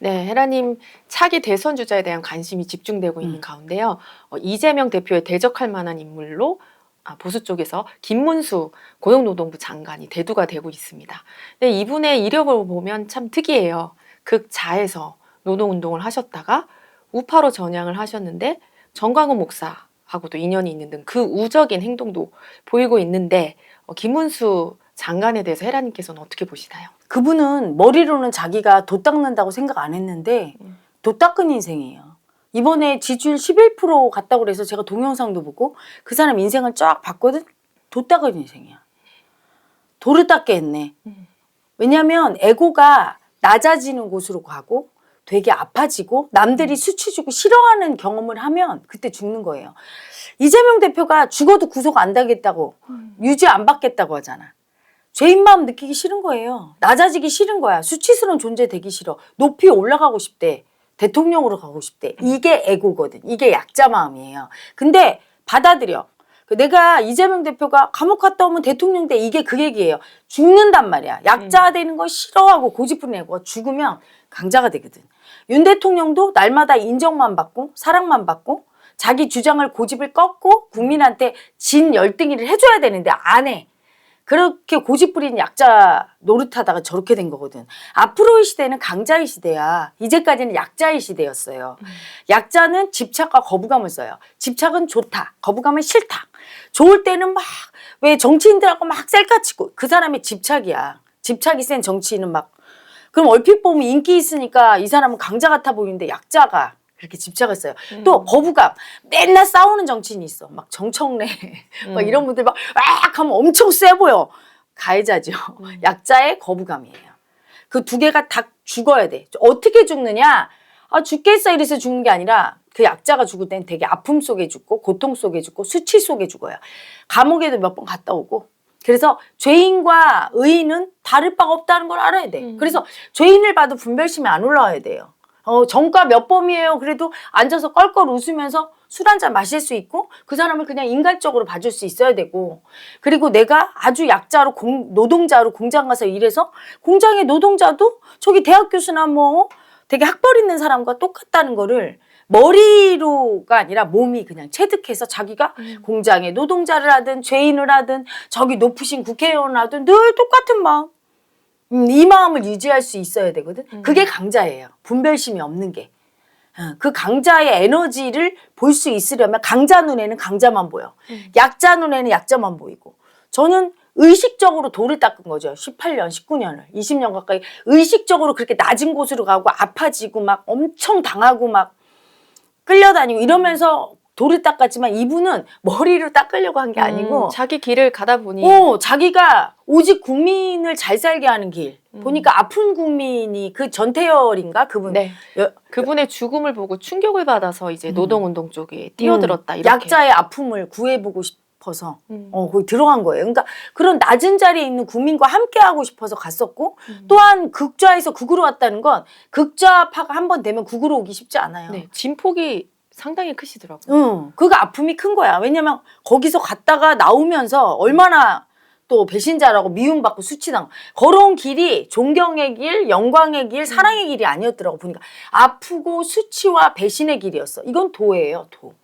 네, 헤라님 차기 대선 주자에 대한 관심이 집중되고 있는 음. 가운데요. 어, 이재명 대표에 대적할 만한 인물로 아, 보수 쪽에서 김문수 고용노동부 장관이 대두가 되고 있습니다. 근데 이분의 이력을 보면 참 특이해요. 극자에서 노동운동을 하셨다가 우파로 전향을 하셨는데 정광훈 목사하고도 인연이 있는 등 그 우적인 행동도 보이고 있는데 어, 김문수 장관에 대해서 헤라님께서는 어떻게 보시나요? 그분은 머리로는 자기가 도 닦는다고 생각 안 했는데 음. 도 닦은 인생이에요. 이번에 지지율 11% 갔다고 그래서 제가 동영상도 보고 그 사람 인생을 쫙 봤거든. 도 닦은 인생이야. 도를 닦게 했네. 음. 왜냐하면 에고가 낮아지는 곳으로 가고 되게 아파지고 남들이 수치 주고 싫어하는 경험을 하면 그때 죽는 거예요. 이재명 대표가 죽어도 구속 안 당했다고 유죄 안 받겠다고 하잖아. 죄인 마음 느끼기 싫은 거예요. 낮아지기 싫은 거야. 수치스러운 존재 되기 싫어. 높이 올라가고 싶대. 대통령으로 가고 싶대. 이게 에고거든. 이게 약자 마음이에요. 근데 받아들여. 그 내가 이재명 대표가 감옥 갔다 오면 대통령 돼. 이게 그 얘기예요. 죽는단 말이야. 약자 되는 거 싫어하고 고집부리는 애고가 죽으면 강자가 되거든. 윤 대통령도 날마다 인정만 받고 사랑만 받고 자기 주장을 고집을 꺾고 국민한테 진 열등이를 해줘야 되는데 안 해. 그렇게 고집 부리는 약자 노릇하다가 저렇게 된 거거든. 앞으로의 시대는 강자의 시대야. 이제까지는 약자의 시대였어요. 약자는 집착과 거부감을 써요. 집착은 좋다. 거부감은 싫다. 좋을 때는 막 왜 정치인들하고 막 셀카치고 그 사람의 집착이야. 집착이 센 정치인은 막 그럼 얼핏 보면 인기 있으니까 이 사람은 강자 같아 보이는데 약자가 그렇게 집착을 써요. 또 거부감. 맨날 싸우는 정치인이 있어. 막 정청래 막 이런 분들 막악 하면 엄청 세 보여. 가해자죠. 약자의 거부감이에요. 그 두 개가 다 죽어야 돼. 어떻게 죽느냐? 아, 죽겠어 이래서 죽는 게 아니라 그 약자가 죽을 땐 되게 아픔 속에 죽고 고통 속에 죽고 수치 속에 죽어요. 감옥에도 몇 번 갔다 오고. 그래서 죄인과 의인은 다를 바가 없다는 걸 알아야 돼. 음. 그래서 죄인을 봐도 분별심이 안 올라와야 돼요. 어, 정가 몇 범이에요. 그래도 앉아서 껄껄 웃으면서 술 한 잔 마실 수 있고 그 사람을 그냥 인간적으로 봐줄 수 있어야 되고 그리고 내가 아주 약자로 공, 노동자로 공장 가서 일해서 공장의 노동자도 저기 대학 교수나 뭐 되게 학벌 있는 사람과 똑같다는 거를 머리로가 아니라 몸이 그냥 체득해서 자기가 음. 공장의 노동자를 하든 죄인을 하든 저기 높으신 국회의원을 하든 늘 똑같은 마음 음, 이 마음을 유지할 수 있어야 되거든. 음. 그게 강자예요. 분별심이 없는 게. 어, 그 강자의 에너지를 볼 수 있으려면 강자 눈에는 강자만 보여. 음. 약자 눈에는 약자만 보이고. 저는 의식적으로 돌을 닦은 거죠. 18년, 19년을, 20년 가까이 의식적으로 그렇게 낮은 곳으로 가고 아파지고 막 엄청 당하고 막 끌려다니고 이러면서 돌을 닦았지만 이분은 머리로 닦으려고 한 게 아니고 음, 자기 길을 가다 보니 어, 자기가 오직 국민을 잘 살게 하는 길. 음. 보니까 아픈 국민이 그 전태열인가 그분. 네. 여- 그분의 죽음을 보고 충격을 받아서 이제 음. 노동운동 쪽에 뛰어들었다. 음, 이렇게. 약자의 아픔을 구해보고 싶어서 음. 어, 거기 들어간 거예요. 그러니까 그런 낮은 자리에 있는 국민과 함께 하고 싶어서 갔었고 음. 또한 극좌에서 극으로 왔다는 건 극좌파가 한 번 되면 극으로 오기 쉽지 않아요. 네, 진폭이 상당히 크시더라고요. 응, 그거 아픔이 큰 거야. 왜냐면 거기서 갔다가 나오면서 얼마나 또 배신자라고 미움받고 수치당 걸어온 길이 존경의 길, 영광의 길, 사랑의 길이 아니었더라고 보니까 아프고 수치와 배신의 길이었어. 이건 도예요, 도.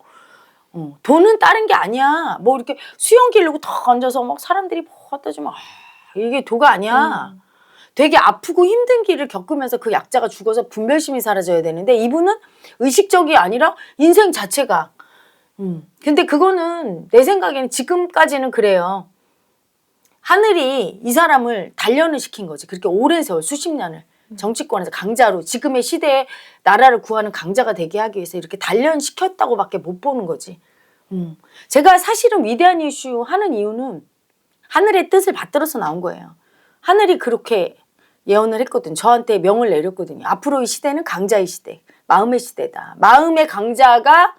어, 도는 다른 게 아니야. 뭐 이렇게 수영 기르고 턱 얹어서 막 사람들이 뭐 갖다 주면 아, 이게 도가 아니야. 음. 되게 아프고 힘든 길을 겪으면서 그 약자가 죽어서 분별심이 사라져야 되는데 이분은 의식적이 아니라 인생 자체가. 음. 근데 그거는 내 생각에는 지금까지는 그래요. 하늘이 이 사람을 단련을 시킨 거지. 그렇게 오랜 세월, 수십 년을 정치권에서 강자로 지금의 시대에 나라를 구하는 강자가 되게 하기 위해서 이렇게 단련시켰다고밖에 못 보는 거지. 음. 제가 사실은 위대한 이슈 하는 이유는 하늘의 뜻을 받들어서 나온 거예요. 하늘이 그렇게 예언을 했거든. 저한테 명을 내렸거든요. 앞으로의 시대는 강자의 시대, 마음의 시대다. 마음의 강자가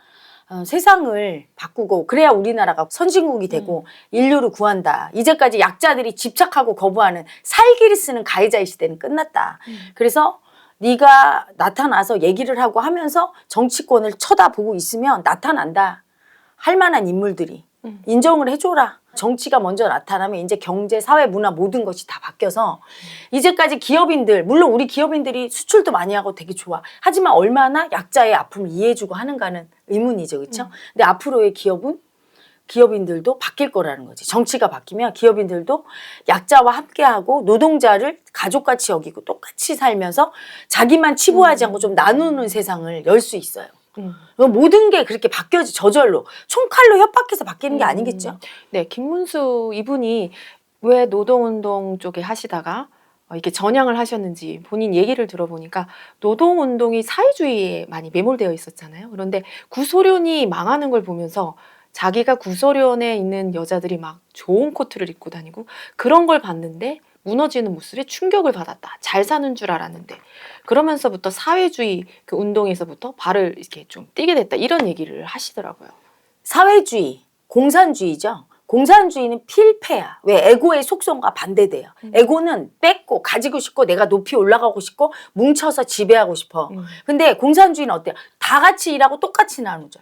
어, 세상을 바꾸고 그래야 우리나라가 선진국이 되고 인류를 구한다. 이제까지 약자들이 집착하고 거부하는 살기를 쓰는 가해자의 시대는 끝났다. 그래서 네가 나타나서 얘기를 하고 하면서 정치권을 쳐다보고 있으면 나타난다. 할 만한 인물들이 음. 인정을 해줘라. 정치가 먼저 나타나면 이제 경제, 사회, 문화 모든 것이 다 바뀌어서 이제까지 기업인들 물론 우리 기업인들이 수출도 많이 하고 되게 좋아. 하지만 얼마나 약자의 아픔을 이해해주고 하는가는 의문이죠, 그렇죠? 근데 앞으로의 기업은 기업인들도 바뀔 거라는 거지. 정치가 바뀌면 기업인들도 약자와 함께하고 노동자를 가족같이 여기고 똑같이 살면서 자기만 치부하지 않고 좀 나누는 세상을 열 수 있어요. 음. 그 모든 게 그렇게 바뀌어지 저절로 총칼로 협박해서 바뀌는 게 아니겠죠? 네, 김문수 이분이 왜 노동운동 쪽에 하시다가 어, 이렇게 전향을 하셨는지 본인 얘기를 들어보니까 노동운동이 사회주의에 많이 매몰되어 있었잖아요. 그런데 구소련이 망하는 걸 보면서 자기가 구소련에 있는 여자들이 막 좋은 코트를 입고 다니고 그런 걸 봤는데 무너지는 모습에 충격을 받았다. 잘 사는 줄 알았는데 그러면서부터 사회주의 그 운동에서부터 발을 이렇게 좀 띄게 됐다. 이런 얘기를 하시더라고요. 사회주의, 공산주의죠. 공산주의는 필패야. 왜? 에고의 속성과 반대돼요. 음. 에고는 뺏고 가지고 싶고 내가 높이 올라가고 싶고 뭉쳐서 지배하고 싶어. 음. 근데 공산주의는 어때요? 다 같이 일하고 똑같이 나누죠.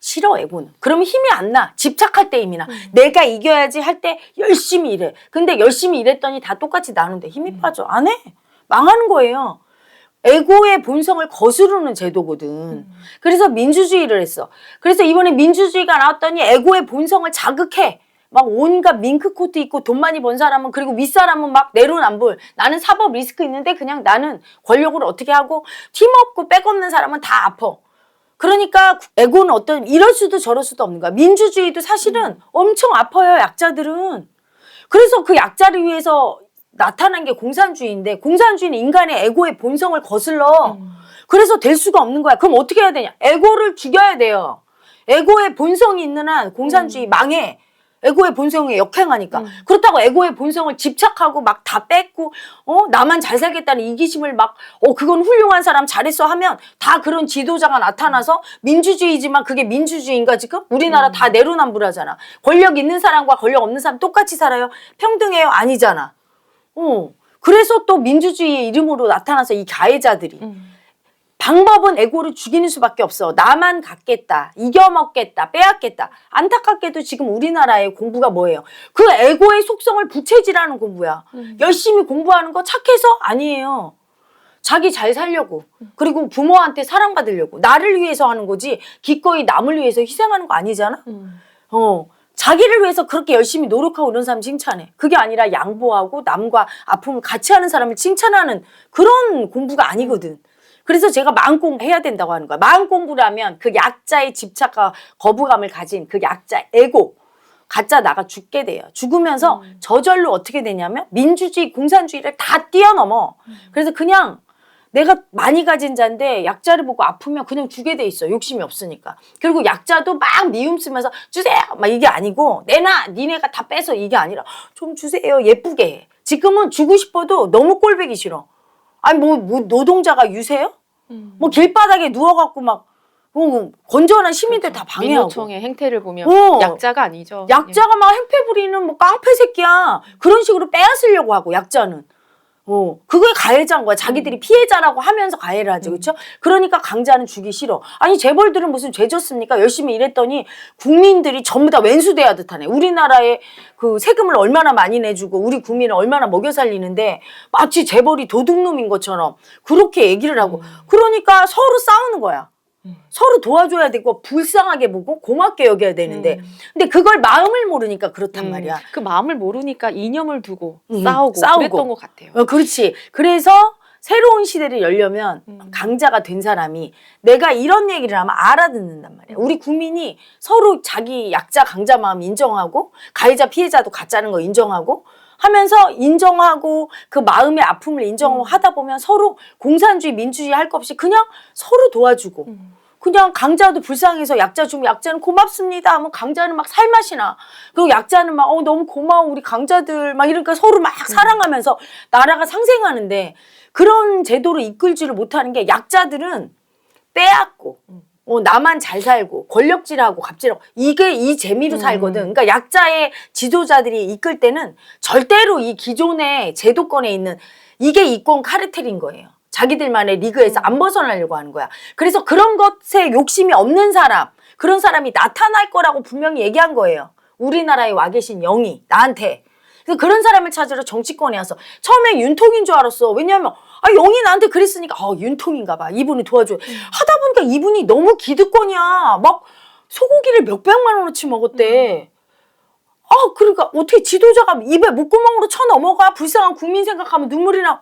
싫어 에고는. 그러면 힘이 안 나. 집착할 때 힘이 나. 내가 이겨야지 할 때 열심히 일해. 근데 열심히 일했더니 다 똑같이 나누는데 힘이 빠져. 안 해. 망하는 거예요. 에고의 본성을 거스르는 제도거든. 그래서 민주주의를 했어. 그래서 이번에 민주주의가 나왔더니 에고의 본성을 자극해. 막 온갖 밍크 코트 입고 돈 많이 번 사람은 그리고 윗사람은 막 내로남불. 나는 사법 리스크 있는데 그냥 나는 권력을 어떻게 하고 팀 없고 백 없는 사람은 다 아파. 그러니까 에고는 어떤 이럴 수도 저럴 수도 없는 거야. 민주주의도 사실은 엄청 아파요, 약자들은. 그래서 그 약자를 위해서 나타난 게 공산주의인데 공산주의는 인간의 에고의 본성을 거슬러. 음. 그래서 될 수가 없는 거야. 그럼 어떻게 해야 되냐? 에고를 죽여야 돼요. 에고의 본성이 있는 한 공산주의 망해. 에고의 본성에 역행하니까. 음. 그렇다고 에고의 본성을 집착하고 막 다 뺏고, 어, 나만 잘 살겠다는 이기심을 막, 어, 그건 훌륭한 사람 잘했어 하면 다 그런 지도자가 나타나서 민주주의지만 그게 민주주의인가 지금? 우리나라 음. 다 내로남불하잖아. 권력 있는 사람과 권력 없는 사람 똑같이 살아요? 평등해요? 아니잖아. 어. 그래서 또 민주주의의 이름으로 나타나서 이 가해자들이 음. 방법은 에고를 죽이는 수밖에 없어. 나만 갖겠다. 이겨먹겠다. 빼앗겠다. 안타깝게도 지금 우리나라의 공부가 뭐예요? 그 에고의 속성을 부채질하는 공부야. 음. 열심히 공부하는 거 착해서? 아니에요. 자기 잘 살려고. 그리고 부모한테 사랑받으려고. 나를 위해서 하는 거지. 기꺼이 남을 위해서 희생하는 거 아니잖아? 음. 어. 자기를 위해서 그렇게 열심히 노력하고 이런 사람 칭찬해. 그게 아니라 양보하고 남과 아픔을 같이 하는 사람을 칭찬하는 그런 공부가 아니거든. 그래서 제가 마음 공부해야 된다고 하는 거야. 마음 공부라면 그 약자의 집착과 거부감을 가진 그 약자 에고 가짜 나가 죽게 돼요. 죽으면서 저절로 어떻게 되냐면 민주주의, 공산주의를 다 뛰어넘어. 그래서 그냥 내가 많이 가진 자인데 약자를 보고 아프면 그냥 주게 돼 있어. 욕심이 없으니까. 그리고 약자도 막 미움 쓰면서 주세요! 막 이게 아니고 내놔! 니네가 다 빼서 이게 아니라 좀 주세요. 예쁘게 해. 지금은 주고 싶어도 너무 꼴배기 싫어. 아니 뭐, 뭐 노동자가 유세요? 음. 뭐 길바닥에 누워갖고 막뭐 건전한 시민들 다 방해하고. 민노총의 행태를 보면 어. 약자가 아니죠. 약자가 막 행패 부리는 뭐 깡패 새끼야. 그런 식으로 빼앗으려고 하고 약자는. 어, 그게 가해자인 거야. 자기들이 음. 피해자라고 하면서 가해를 하지, 그렇죠? 그러니까 강자는 주기 싫어. 아니 재벌들은 무슨 죄 졌습니까? 열심히 일했더니 국민들이 전부 다 왼수돼야 듯하네. 우리나라에 그 세금을 얼마나 많이 내주고 우리 국민을 얼마나 먹여 살리는데 마치 재벌이 도둑놈인 것처럼 그렇게 얘기를 하고 그러니까 서로 싸우는 거야. 음. 서로 도와줘야 되고 불쌍하게 보고 고맙게 여겨야 되는데 음. 근데 그걸 마음을 모르니까 그렇단 음. 말이야. 그 마음을 모르니까 이념을 두고 음, 싸우고, 싸우고. 그랬던 것 같아요. 어, 그렇지. 그래서 새로운 시대를 열려면 음. 강자가 된 사람이 내가 이런 얘기를 하면 알아듣는단 말이야. 우리 국민이 서로 자기 약자 강자 마음 인정하고 가해자 피해자도 가짜는 거 인정하고 하면서 인정하고 그 마음의 아픔을 인정하고 음. 보면 서로 공산주의 민주주의 할 것 없이 그냥 서로 도와주고 음. 그냥 강자도 불쌍해서 약자 주면 약자는 고맙습니다 하면 강자는 막 살맛이 나. 그리고 약자는 막 어, 너무 고마워 우리 강자들 막 이러니까 서로 막 사랑하면서 나라가 상생하는데 그런 제도를 이끌지를 못하는 게 약자들은 빼앗고 어, 나만 잘 살고 권력질하고 갑질하고 이게 이 재미로 음. 살거든. 그러니까 약자의 지도자들이 이끌 때는 절대로 이 기존의 제도권에 있는 이게 이권 카르텔인 거예요. 자기들만의 리그에서 안 벗어나려고 하는 거야. 그래서 그런 것에 욕심이 없는 사람, 그런 사람이 나타날 거라고 분명히 얘기한 거예요. 우리나라에 와 계신 영이 나한테 그런 사람을 찾으러 정치권에 와서 처음에 윤통인 줄 알았어. 왜냐하면 아 영이 나한테 그랬으니까 아 윤통인가 봐. 이분이 도와줘. 하다 보니까 이분이 너무 기득권이야. 막 소고기를 몇 백만 원어치 먹었대. 아 그러니까 어떻게 지도자가 입에 목구멍으로 쳐 넘어가 불쌍한 국민 생각하면 눈물이 나.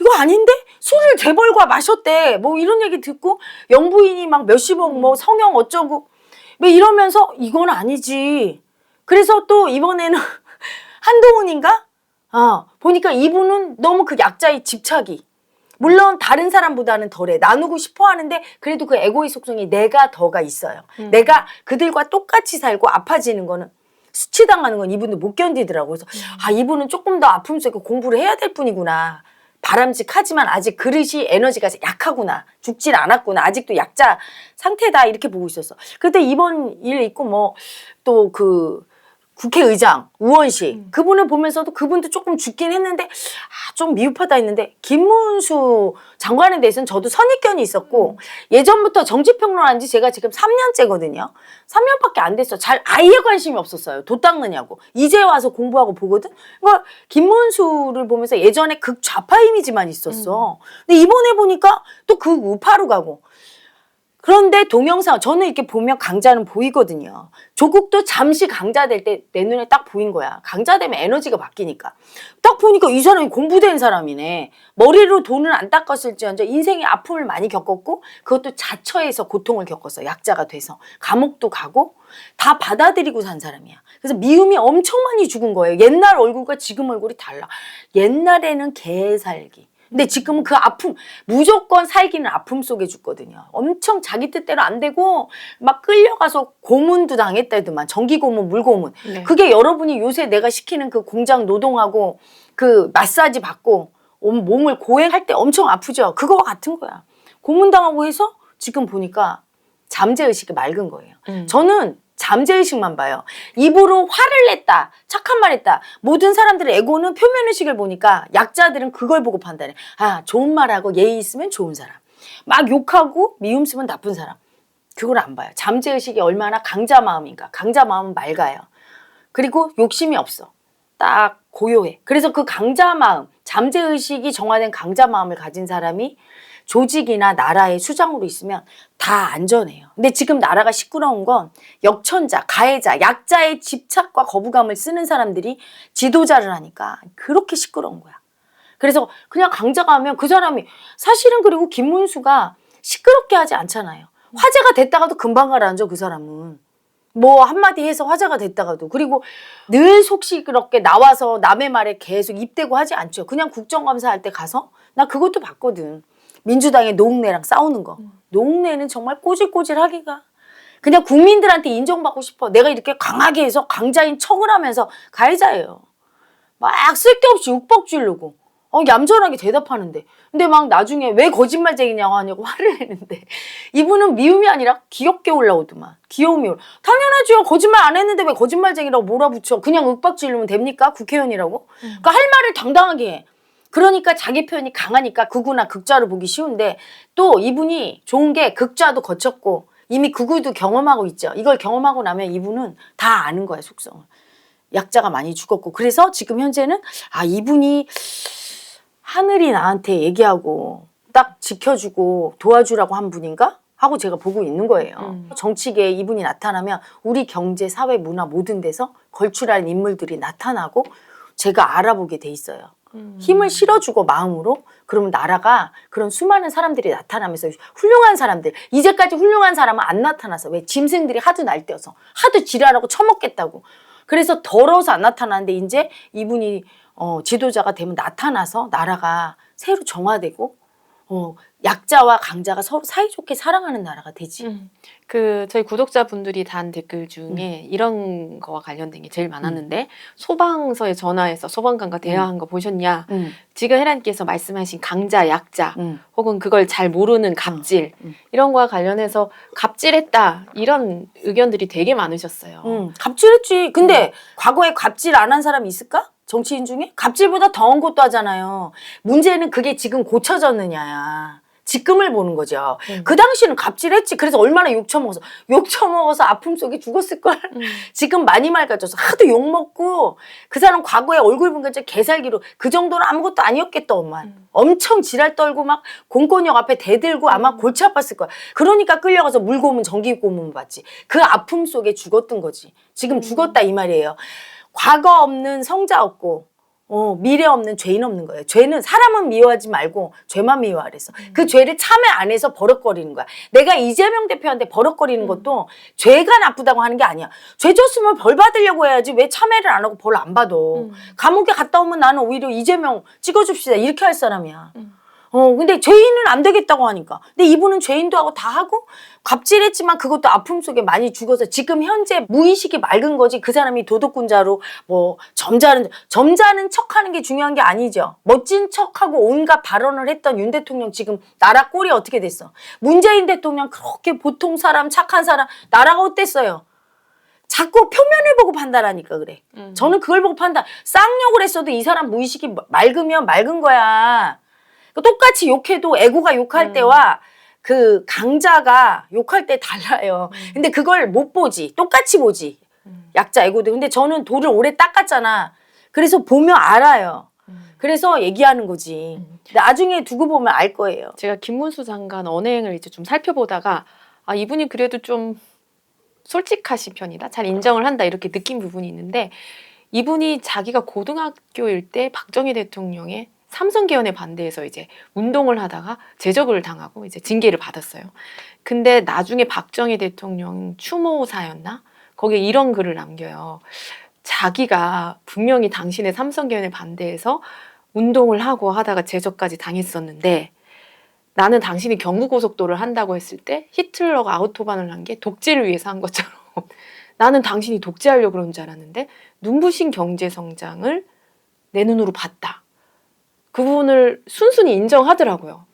이거 아닌데 술을 재벌과 마셨대. 뭐 이런 얘기 듣고 영부인이 막 몇십억 뭐 성형 어쩌고 뭐 이러면서 이건 아니지. 그래서 또 이번에는 한동훈인가? 아, 보니까 이분은 너무 그 약자의 집착이. 물론 다른 사람보다는 덜해. 나누고 싶어 하는데 그래도 그 에고의 속성이 내가 더가 있어요. 음. 내가 그들과 똑같이 살고 아파지는 거는 수치당하는 건 이분도 못 견디더라고. 그래서 아, 이분은 조금 더 아픔 속에 공부를 해야 될 뿐이구나. 바람직하지만 아직 그릇이 에너지가 약하구나. 죽질 않았구나. 아직도 약자 상태다. 이렇게 보고 있었어. 근데 이번 일 있고 뭐 또 그 국회의장 우원식 그분을 보면서도 그분도 조금 죽긴 했는데 아, 좀 미흡하다 했는데 김문수 장관에 대해서는 저도 선입견이 있었고 예전부터 정치평론한 지 제가 지금 3년째거든요. 3년밖에 안 됐어. 잘 아예 관심이 없었어요. 도 닦느냐고. 이제 와서 공부하고 보거든. 그러니까 김문수를 보면서 예전에 극좌파 이미지만 있었어. 근데 이번에 보니까 또그 우파로 가고 그런데 동영상 저는 이렇게 보면 강자는 보이거든요. 조국도 잠시 강자 될 때 내 눈에 딱 보인 거야. 강자 되면 에너지가 바뀌니까. 딱 보니까 이 사람이 공부된 사람이네. 머리로 돈을 안 닦았을지언정 인생의 아픔을 많이 겪었고 그것도 자처해서 고통을 겪었어. 약자가 돼서 감옥도 가고 다 받아들이고 산 사람이야. 그래서 미움이 엄청 많이 죽은 거예요. 옛날 얼굴과 지금 얼굴이 달라. 옛날에는 개 살기. 근데 지금은 그 아픔 무조건 살기는 아픔 속에 죽거든요. 엄청 자기 뜻대로 안 되고 막 끌려가서 고문도 당했다더만 전기 고문, 물 고문. 네. 그게 여러분이 요새 내가 시키는 그 공장 노동하고 그 마사지 받고 온 몸을 고행할 때 엄청 아프죠. 그거와 같은 거야. 고문당하고 해서 지금 보니까 잠재 의식이 맑은 거예요. 음. 저는 잠재의식만 봐요. 입으로 화를 냈다. 착한 말 했다. 모든 사람들의 에고는 표면의식을 보니까 약자들은 그걸 보고 판단해. 아, 좋은 말하고 예의 있으면 좋은 사람. 막 욕하고 미움 쓰면 나쁜 사람. 그걸 안 봐요. 잠재의식이 얼마나 강자 마음인가. 강자 마음은 맑아요. 그리고 욕심이 없어. 딱 고요해. 그래서 그 강자 마음, 잠재의식이 정화된 강자 마음을 가진 사람이 조직이나 나라의 수장으로 있으면 다 안전해요. 근데 지금 나라가 시끄러운 건 역천자, 가해자, 약자의 집착과 거부감을 쓰는 사람들이 지도자를 하니까 그렇게 시끄러운 거야. 그래서 그냥 강자가 하면 그 사람이 사실은 그리고 김문수가 시끄럽게 하지 않잖아요. 화제가 됐다가도 금방 가라앉아 그 사람은. 뭐 한마디 해서 화제가 됐다가도 그리고 늘 속시끄럽게 나와서 남의 말에 계속 입대고 하지 않죠. 그냥 국정감사 할 때 가서 나 그것도 봤거든. 민주당의 노웅래랑 싸우는 거. 노웅래는 정말 꼬질꼬질하기가. 그냥 국민들한테 인정받고 싶어. 내가 이렇게 강하게 해서 강자인 척을 하면서 가해자예요. 막 쓸데없이 욱박 지르고. 어, 얌전하게 대답하는데. 근데 막 나중에 왜 거짓말쟁이냐고 하냐고 화를 내는데. 이분은 미움이 아니라 귀엽게 올라오더만. 귀여움이 올라. 당연하죠. 거짓말 안 했는데 왜 거짓말쟁이라고 몰아붙여. 그냥 윽박 지르면 됩니까? 국회의원이라고? 그러니까 할 말을 당당하게 해. 그러니까 자기 표현이 강하니까 극우나 극좌로 보기 쉬운데 또 이분이 좋은 게 극좌도 거쳤고 이미 극우도 경험하고 있죠. 이걸 경험하고 나면 이분은 다 아는 거야, 속성을. 약자가 많이 죽었고. 그래서 지금 현재는 아, 이분이 하늘이 나한테 얘기하고 딱 지켜주고 도와주라고 한 분인가? 하고 제가 보고 있는 거예요. 음. 정치계에 이분이 나타나면 우리 경제, 사회, 문화 모든 데서 걸출할 인물들이 나타나고 제가 알아보게 돼 있어요. 음. 힘을 실어주고 마음으로 그러면 나라가 그런 수많은 사람들이 나타나면서 훌륭한 사람들 이제까지 훌륭한 사람은 안 나타나서 왜 짐승들이 하도 날뛰어서 하도 지랄하고 처먹겠다고 그래서 더러워서 안 나타나는데 이제 이분이 어, 지도자가 되면 나타나서 나라가 새로 정화되고 어, 약자와 강자가 서로 사이좋게 사랑하는 나라가 되지. 음. 그 저희 구독자분들이 단 댓글 중에 이런 거와 관련된 게 제일 많았는데 소방서에 전화해서 소방관과 대화한 거 보셨냐? 음, 지금 혜란께서 말씀하신 강자, 약자 음. 혹은 그걸 잘 모르는 갑질 음. 이런 거와 관련해서 갑질했다 이런 의견들이 되게 많으셨어요. 음, 갑질했지. 근데 과거에 갑질 안 한 사람이 있을까? 정치인 중에? 갑질보다 더한 것도 하잖아요. 문제는 그게 지금 고쳐졌느냐야. 지금을 보는 거죠. 음. 그 당시는 갑질했지. 그래서 얼마나 욕 처먹어서 욕 처먹어서 아픔 속에 죽었을 걸. 음. 지금 많이 맑아져서 하도 욕 먹고 그 사람 과거에 얼굴 보니까 진짜 개살기로 그 정도는 아무것도 아니었겠다 엄마. 음. 엄청 지랄 떨고 막 공권력 앞에 대들고 아마 골치 아팠을 거야. 그러니까 끌려가서 물고문 전기 고문 받지. 그 아픔 속에 죽었던 거지. 지금 음. 죽었다 이 말이에요. 과거 없는 성자 없고 어, 미래 없는 죄인 없는 거예요. 죄는 사람은 미워하지 말고 죄만 미워하래서. 그 죄를 참회 안 해서 버럭거리는 거야. 내가 이재명 대표한테 버럭거리는 것도 죄가 나쁘다고 하는 게 아니야. 죄 졌으면 벌 받으려고 해야지 왜 참회를 안 하고 벌 안 받아. 음. 감옥에 갔다 오면 나는 오히려 이재명 찍어줍시다 이렇게 할 사람이야. 음. 어 근데 죄인은 안 되겠다고 하니까. 근데 이분은 죄인도 하고 다 하고 갑질했지만 그것도 아픔 속에 많이 죽어서 지금 현재 무의식이 맑은 거지 그 사람이 도덕군자로 뭐 점잖은 점잖은 척하는 게 중요한 게 아니죠. 멋진 척하고 온갖 발언을 했던 윤 대통령 지금 나라 꼴이 어떻게 됐어? 문재인 대통령 그렇게 보통 사람 착한 사람 나라가 어땠어요? 자꾸 표면을 보고 판단하니까 그래. 음. 저는 그걸 보고 판단. 쌍욕을 했어도 이 사람 무의식이 맑으면 맑은 거야. 똑같이 욕해도 애고가 욕할 음. 때와 그 강자가 욕할 때 달라요. 근데 그걸 못 보지. 똑같이 보지. 음. 약자 애고도. 근데 저는 돌을 오래 닦았잖아. 그래서 보면 알아요. 음. 그래서 얘기하는 거지. 나중에 두고 보면 알 거예요. 제가 김문수 장관 언행을 이제 좀 살펴보다가 아 이분이 그래도 좀 솔직하신 편이다, 잘 인정을 한다 이렇게 느낀 부분이 있는데 이분이 자기가 고등학교일 때 박정희 대통령의 삼성 개헌에 반대해서 이제 운동을 하다가 제적을 당하고 이제 징계를 받았어요. 근데 나중에 박정희 대통령 추모사였나 거기에 이런 글을 남겨요. 자기가 분명히 당신의 삼성 개헌에 반대해서 운동을 하고 하다가 제적까지 당했었는데 나는 당신이 경부고속도로를 한다고 했을 때 히틀러가 아우토반을 한 게 독재를 위해서 한 것처럼 나는 당신이 독재하려고 그런 줄 알았는데 눈부신 경제 성장을 내 눈으로 봤다. 그 부분을 순순히 인정하더라고요.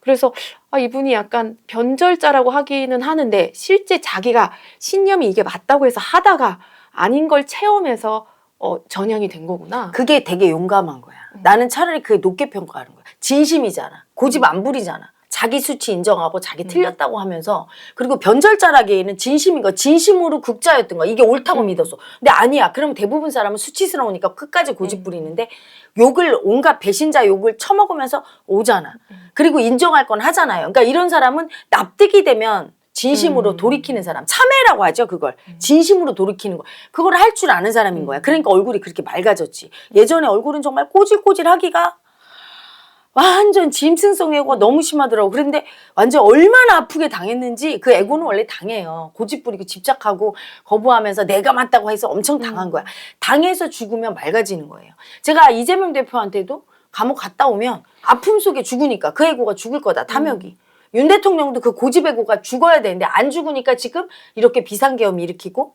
그래서 아, 이분이 약간 변절자라고 하기는 하는데 실제 자기가 신념이 이게 맞다고 해서 하다가 아닌 걸 체험해서 어, 전향이 된 거구나. 그게 되게 용감한 거야. 음. 나는 차라리 그게 높게 평가하는 거야. 진심이잖아. 고집 안 부리잖아. 자기 수치 인정하고 자기 음. 틀렸다고 하면서 그리고 변절자라기에는 진심인 거 진심으로 국자였던 거야. 이게 옳다고 음. 믿었어. 근데 아니야. 그럼 대부분 사람은 수치스러우니까 끝까지 고집 음. 부리는데 욕을 온갖 배신자 욕을 처먹으면서 오잖아. 음. 그리고 인정할 건 하잖아요. 그러니까 이런 사람은 납득이 되면 진심으로 음. 돌이키는 사람 참회라고 하죠 그걸 진심으로 돌이키는 거 그걸 할 줄 아는 사람인 거야 음. 그러니까 얼굴이 그렇게 맑아졌지 예전에 얼굴은 정말 꼬질꼬질 하기가 완전 짐승성 애고가 너무 심하더라고. 그런데 완전 얼마나 아프게 당했는지 그 애고는 원래 당해요. 고집 부리고 집착하고 거부하면서 내가 맞다고 해서 엄청 당한 음. 거야. 당해서 죽으면 맑아지는 거예요. 제가 이재명 대표한테도 감옥 갔다 오면 아픔 속에 죽으니까 그 애고가 죽을 거다 탐욕이. 윤 대통령도 그 고집 애고가 죽어야 되는데 안 죽으니까 지금 이렇게 비상계엄 일으키고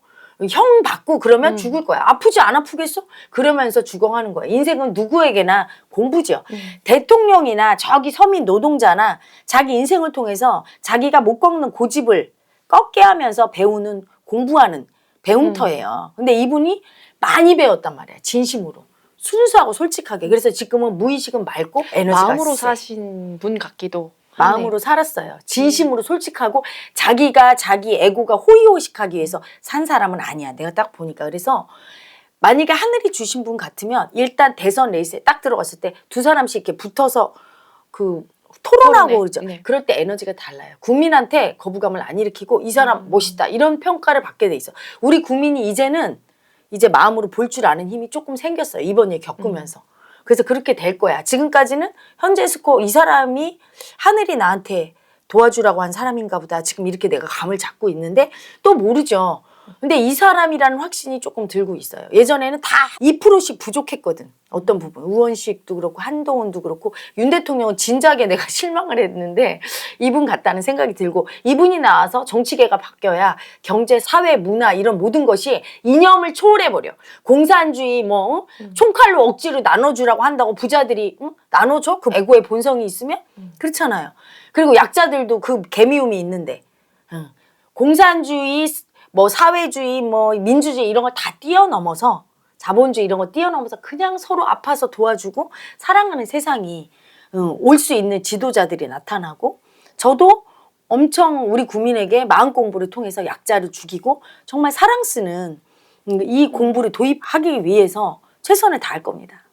형 받고 그러면 음. 죽을 거야. 아프지 안 아프겠어? 그러면서 죽어가는 거야. 인생은 누구에게나 공부죠. 음. 대통령이나 저기 서민 노동자나 자기 인생을 통해서 자기가 못 꺾는 고집을 꺾게 하면서 배우는 공부하는 배움터예요. 근데 이분이 많이 배웠단 말이야. 진심으로. 순수하고 솔직하게. 그래서 지금은 무의식은 맑고 에너지가 마음으로 세. 사신 분 같기도. 마음으로 살았어요. 진심으로 솔직하고 자기가 자기 에고가 호의호식하기 위해서 산 사람은 아니야. 내가 딱 보니까 그래서 만약에 하늘이 주신 분 같으면 일단 대선 레이스에 딱 들어갔을 때 두 사람씩 이렇게 붙어서 그 토론하고 토론회. 그러죠. 네. 그럴 때 에너지가 달라요. 국민한테 거부감을 안 일으키고 이 사람 음. 멋있다 이런 평가를 받게 돼 있어. 우리 국민이 이제는 이제 마음으로 볼 줄 아는 힘이 조금 생겼어요. 이번 일 겪으면서. 그래서 그렇게 될 거야. 지금까지는 현재 스코어 이 사람이 하늘이 나한테 도와주라고 한 사람인가 보다. 지금 이렇게 내가 감을 잡고 있는데 또 모르죠. 근데 이 사람이라는 확신이 조금 들고 있어요. 예전에는 다 2%씩 부족했거든. 어떤 부분. 우원식도 그렇고 한동훈도 그렇고 윤 대통령은 진작에 내가 실망을 했는데 이분 같다는 생각이 들고 이분이 나와서 정치계가 바뀌어야 경제, 사회, 문화 이런 모든 것이 이념을 초월해버려. 공산주의 뭐 어? 총칼로 억지로 나눠주라고 한다고 부자들이 응? 나눠줘? 그 애고의 본성이 있으면? 그렇잖아요. 그리고 약자들도 그 개미움이 있는데 응. 공산주의, 뭐 사회주의, 뭐 민주주의 이런 걸 다 뛰어넘어서 자본주의 이런 거 뛰어넘어서 그냥 서로 아파서 도와주고 사랑하는 세상이 올수 있는 지도자들이 나타나고 저도 엄청 우리 국민에게 마음 공부를 통해서 약자를 죽이고 정말 사랑 쓰는 음, 이 공부를 도입하기 위해서 최선을 다할 겁니다.